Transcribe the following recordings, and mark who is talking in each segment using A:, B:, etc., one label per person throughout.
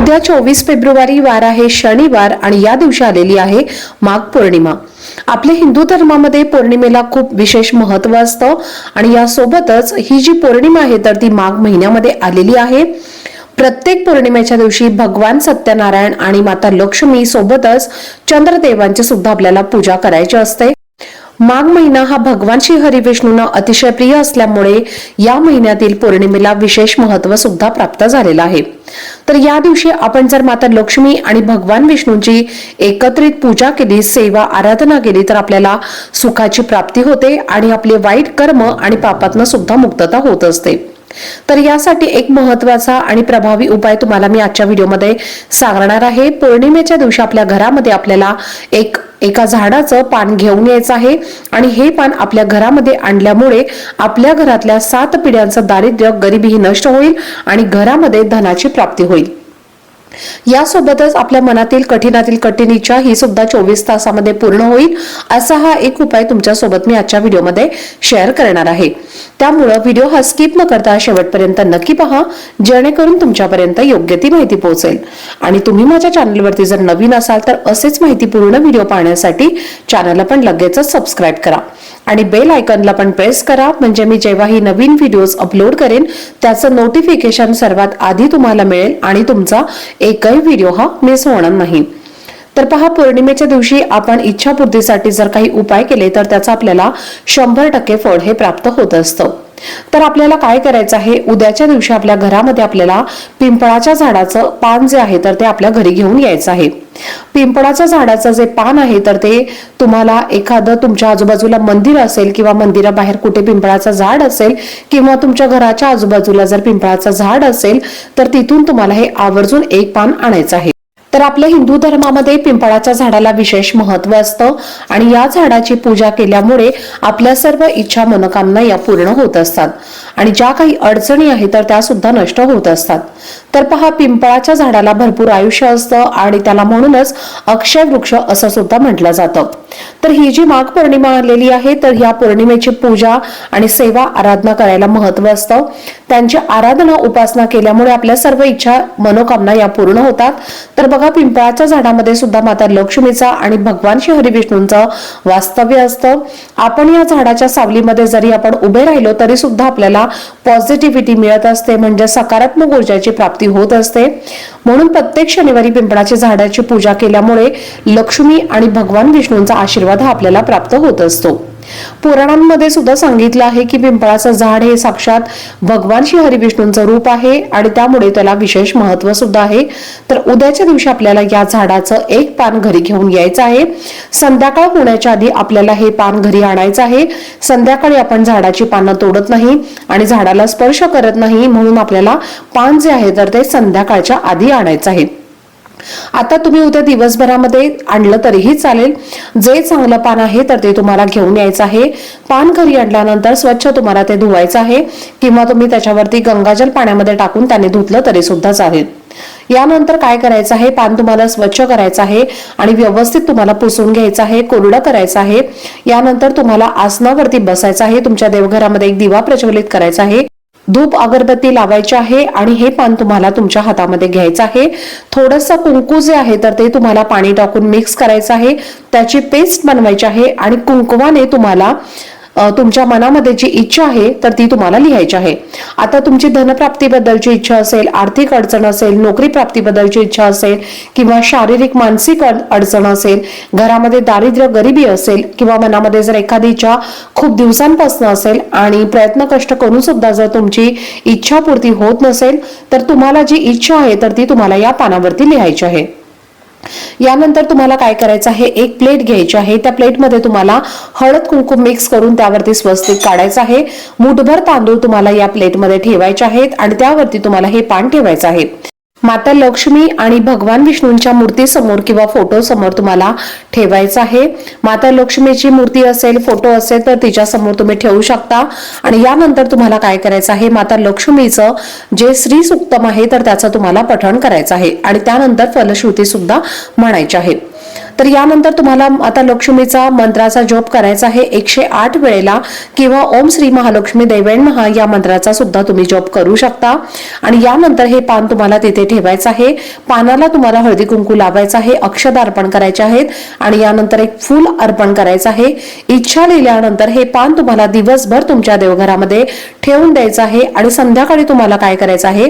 A: उद्या चोवीस फेब्रुवारी वार आहे शनिवार आणि या दिवशी आलेली आहे माघ पौर्णिमा. आपल्या हिंदू धर्मामध्ये पौर्णिमेला खूप विशेष महत्त्व असतं आणि यासोबतच ही जी पौर्णिमा आहे तर ती माघ महिन्यामध्ये आलेली आहे. प्रत्येक पौर्णिमेच्या दिवशी भगवान सत्यनारायण आणि माता लक्ष्मी सोबतच चंद्रदेवांची सुद्धा आपल्याला पूजा करायची असते. माघ महिना हा भगवान श्री हरी विष्णूंना अतिशय प्रिय असल्यामुळे या महिन्यातील पौर्णिमेला विशेष महत्त्व सुद्धा प्राप्त झालेलं आहे. तर या दिवशी आपण जर माता लक्ष्मी आणि भगवान विष्णूंची एकत्रित पूजा केली सेवा आराधना केली तर आपल्याला सुखाची प्राप्ती होते आणि आपले वाईट कर्म आणि पापातनं सुद्धा मुक्तता होत असते. तर यासाठी एक महत्त्वाचा आणि प्रभावी उपाय तुम्हाला मी आजच्या व्हिडिओमध्ये सांगणार आहे. पौर्णिमेच्या दिवशी आपल्या घरामध्ये आपल्याला एक एका झाडाचं पान घेऊन यायचं आहे आणि हे पान आपल्या घरामध्ये आणल्यामुळे आपल्या घरातल्या सात पिढ्यांचं दारिद्र्य गरिबीही नष्ट होईल आणि घरामध्ये धनाची प्राप्ती होईल. यासोबतच आपल्या मनातील कठीणातील कठीण इच्छा ही सुद्धा चोवीस तासामध्ये पूर्ण होईल असा हा एक उपाय तुमच्यासोबत मी आजच्या व्हिडिओमध्ये शेअर करणार आहे. त्यामुळं व्हिडिओ हा स्किप न करता शेवटपर्यंत नक्की पहा जेणेकरून तुमच्यापर्यंत योग्य ती माहिती पोहोचेल. आणि तुम्ही माझ्या चॅनलवरती जर नवीन असाल तर असेच माहितीपूर्ण व्हिडिओ पाहण्यासाठी चॅनलला पण लगेचच सबस्क्राईब करा. आणि बेल आयकनला पण प्रेस करा म्हणजे मी जेव्हाही नवीन व्हिडिओज अपलोड करेन त्याचं नोटिफिकेशन सर्वात आधी तुम्हाला मिळेल आणि तुमचा एकही व्हिडिओ हा मिस होणार नाही. तर पहा पौर्णिमेच्या दिवशी आपण इच्छापूर्तीसाठी जर काही उपाय केले तर त्याचा आपल्याला शंभर टक्के फळ हे प्राप्त होत असतं. तर आपल्याला काय करायचं आहे? उद्याच्या दिवशी आपल्या घरामध्ये आपल्याला पिंपळाच्या झाडाचं पान जे आहे तर ते आपल्या घरी घेऊन यायचं आहे. पिंपळाच्या झाडाचं जे पान आहे तर ते तुम्हाला एखादं तुमच्या आजूबाजूला मंदिर असेल किंवा मंदिराबाहेर कुठे पिंपळाचं झाड असेल किंवा तुमच्या घराच्या आजूबाजूला जर पिंपळाचं झाड असेल तर तिथून तुम्हाला हे आवर्जून एक पान आणायचं आहे. तर आपल्या हिंदू धर्मामध्ये पिंपळाच्या झाडाला विशेष महत्त्व असतं आणि या झाडाची पूजा केल्यामुळे आपल्या सर्व इच्छा मनोकामना या पूर्ण होत असतात. आणि ज्या काही अडचणी आहेत तर त्या सुद्धा नष्ट होत असतात. तर पहा पिंपळाच्या झाडाला भरपूर आयुष्य असतं आणि त्याला म्हणूनच अक्षय वृक्ष असं सुद्धा म्हटलं जातं. तर ही जी माघ पौर्णिमा आलेली आहे तर या पौर्णिमेची पूजा आणि सेवा आराधना करायला महत्त्व असतं. त्यांची आराधना उपासना केल्यामुळे आपल्या सर्व इच्छा मनोकामना या पूर्ण होतात. तर बघा पिंपळाच्या झाडामध्ये सुद्धा माता लक्ष्मीचा आणि भगवान श्री हरिविष्णूंचं वास्तव्य असतं. आपण या झाडाच्या सावलीमध्ये जरी आपण उभे राहिलो तरी सुद्धा आपल्याला पॉझिटिव्हिटी मिळत असते म्हणजे सकारात्मक ऊर्जाची प्राप्ती होत असते. म्हणून प्रत्येक शनिवारी पिंपळाच्या झाडाची पूजा केल्यामुळे लक्ष्मी आणि भगवान विष्णूंचा आशीर्वाद हा आपल्याला प्राप्त होत असतो. पुराणांमध्ये सुद्धा सांगितलं आहे की पिंपळाचं झाड हे साक्षात भगवान श्री हरिविष्णूंचं रूप आहे आणि त्यामुळे त्याला विशेष महत्त्व सुद्धा आहे. तर उद्याच्या दिवशी आपल्याला या झाडाचं एक पान घरी घेऊन यायचं आहे. संध्याकाळ होण्याच्या आधी आपल्याला हे पान घरी आणायचं आहे. संध्याकाळी आपण झाडाची पानं तोडत नाही आणि झाडाला स्पर्श करत नाही म्हणून आपल्याला पान जे आहे तर ते संध्याकाळच्या आधी आणायचं आहे. आता तुम्ही उद्या दिवसभरामध्ये आणलं तरीही चालेल. जे चांगलं पान आहे तर ते तुम्हाला घेऊन यायचं आहे. पान घरी आणल्यानंतर स्वच्छ तुम्हाला ते धुवायचं आहे किंवा तुम्ही त्याच्यावरती गंगाजल पाण्यामध्ये टाकून त्याने धुतलं तरी सुद्धा चालेल. यानंतर काय करायचं आहे? पान तुम्हाला स्वच्छ करायचं आहे आणि व्यवस्थित तुम्हाला पुसून घ्यायचं आहे कोरडं करायचं आहे. यानंतर तुम्हाला आसनावरती बसायचं आहे. तुमच्या देवघरामध्ये एक दिवा प्रज्वलित करायचा आहे. धूप अगरबत्ती लावायची आहे आणि हे पान तुम्हाला तुमच्या हातामध्ये घ्यायचं आहे. थोडंसं कुंकू जे आहे तर ते तुम्हाला पाणी टाकून मिक्स करायचं आहे. त्याची पेस्ट बनवायची आहे आणि कुंकवाने तुम्हाला तुमच्या मनामध्ये जी इच्छा आहे तर ती तुम्हाला लिहायची आहे. आता तुमची धनप्राप्तीबद्दलची इच्छा असेल आर्थिक अडचण असेल नोकरी प्राप्तीबद्दलची इच्छा असेल किंवा शारीरिक मानसिक अड- अडचण असेल घरामध्ये दारिद्र्य गरिबी असेल किंवा मनामध्ये जर एखादी इच्छा खूप दिवसांपासून असेल आणि प्रयत्न कष्ट करून सुद्धा जर तुमची इच्छापूर्ती होत नसेल तर तुम्हाला जी इच्छा आहे तर ती तुम्हाला या पानावरती लिहायची आहे. यानंतर तुम्हाला काय करायचं आहे? एक प्लेट घ्यायची आहे. त्या प्लेटमध्ये तुम्हाला हळद कुंकुम मिक्स करून त्यावरती स्वस्तिक काढायचं आहे. मुठभर तांदूळ तुम्हाला या प्लेटमध्ये ठेवायचे आहेत आणि त्यावरती तुम्हाला हे पान ठेवायचं आहे. माता लक्ष्मी आणि भगवान विष्णूंच्या मूर्ती समोर किंवा फोटो समोर तुम्हाला ठेवायचं आहे. माता लक्ष्मीची मूर्ती असेल फोटो असेल तर तिच्या समोर तुम्ही ठेवू शकता. आणि यानंतर तुम्हाला काय करायचं आहे? माता लक्ष्मीचं जे श्री सुक्तम आहे तर त्याचं तुम्हाला पठण करायचं आहे. आणि त्यानंतर फलश्रुती सुद्धा म्हणायची आहे. तर यानंतर तुम्हाला आता लक्ष्मीचा मंत्राचा जप करायचा आहे. एकशे आठ वेळेला किंवा ओम श्री महालक्ष्मी देवेण महा या मंत्राचा सुद्धा तुम्ही जप करू शकता. आणि यानंतर हे पान तुम्हाला तिथे ठेवायचं आहे. पानाला तुम्हाला हळदी कुंकू लावायचं आहे. अक्षद अर्पण करायचे आहेत. आणि यानंतर एक फूल अर्पण करायचं आहे. इच्छा लिहिल्यानंतर हे पान तुम्हाला दिवसभर तुमच्या देवघरामध्ये ठेवून द्यायचं आहे आणि संध्याकाळी तुम्हाला काय करायचं आहे?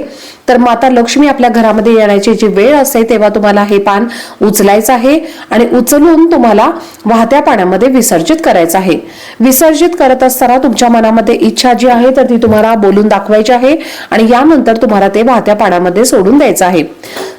A: तर माता लक्ष्मी आपल्या घरामध्ये येण्याची जी वेळ असते तेव्हा तुम्हाला हे पान उचलायचं आहे आणि उचलून तुम्हाला वाहत्या पाण्यामध्ये विसर्जित करायचं आहे. विसर्जित करत असताना तुमच्या मनामध्ये इच्छा जी आहे तर ती तुम्हाला बोलून दाखवायची आहे आणि यानंतर तुम्हाला ते वाहत्या पाण्यामध्ये सोडून द्यायचं आहे.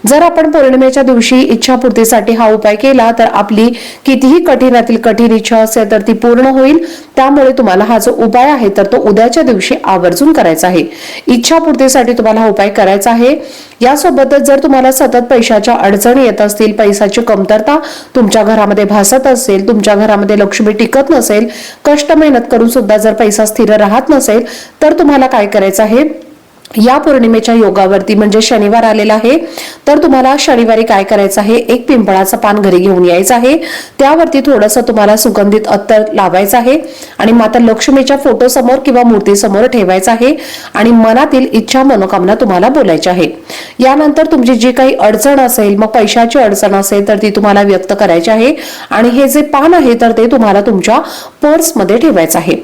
A: जर आपण पौर्णिमेच्या दिवशी इच्छापूर्तीसाठी हा उपाय केला तर आपली कितीही कठीणातील कठीण इच्छा असेल तर ती पूर्ण होईल. त्यामुळे तुम्हाला हा जो उपाय आहे तर तो उद्याच्या दिवशी आवर्जून करायचा आहे. इच्छापूर्तीसाठी तुम्हाला हा उपाय करायचा आहे. यासोबतच जर तुम्हाला सतत पैशाच्या अडचणी येत असतील पैशाची कमतरता तुमच्या घरामध्ये भासत असेल तुमच्या घरामध्ये लक्ष्मी टिकत नसेल कष्ट मेहनत करून सुद्धा जर पैसा स्थिर राहत नसेल तर तुम्हाला काय करायचं आहे? या पौर्णिमेच्या योगावरती म्हणजे शनिवार आलेला आहे तर तुम्हाला शनिवारी काय करायचं आहे? एक पिंपळाचं पान घरी घेऊन यायचं आहे. त्यावरती थोडंसं तुम्हाला सुगंधित अत्तर लावायचं आहे आणि माता लक्ष्मीच्या फोटो समोर किंवा मूर्ती समोर ठेवायचं आहे आणि मनातील इच्छा मनोकामना तुम्हाला बोलायची आहे. यानंतर तुमची जी काही अडचण असेल मग पैशाची अडचण असेल तर ती तुम्हाला व्यक्त करायची आहे आणि हे जे पान आहे तर ते तुम्हाला तुमच्या पर्समध्ये ठेवायचं आहे.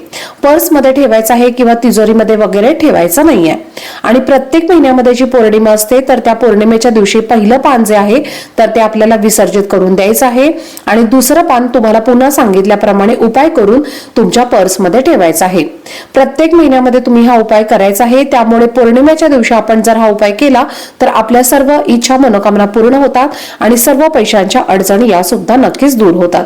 A: पर्समध्ये ठेवायचं आहे किंवा तिजोरीमध्ये वगैरे ठेवायचं नाहीये. आणि प्रत्येक महिन्यामध्ये जी पौर्णिमा असते तर त्या पौर्णिमेच्या दिवशी पहिलं पान जे आहे तर ते आपल्याला विसर्जित करून द्यायचं आहे. आणि दुसरं पान तुम्हाला पुन्हा सांगितल्याप्रमाणे उपाय करून तुमच्या पर्समध्ये ठेवायचं आहे. प्रत्येक महिन्यामध्ये तुम्ही हा उपाय करायचा आहे. त्यामुळे पौर्णिमेच्या दिवशी आपण जर हा उपाय केला तर आपल्या सर्व इच्छा मनोकामना पूर्ण होतात आणि सर्व पैशांच्या अडचणी या सुद्धा नक्कीच दूर होतात.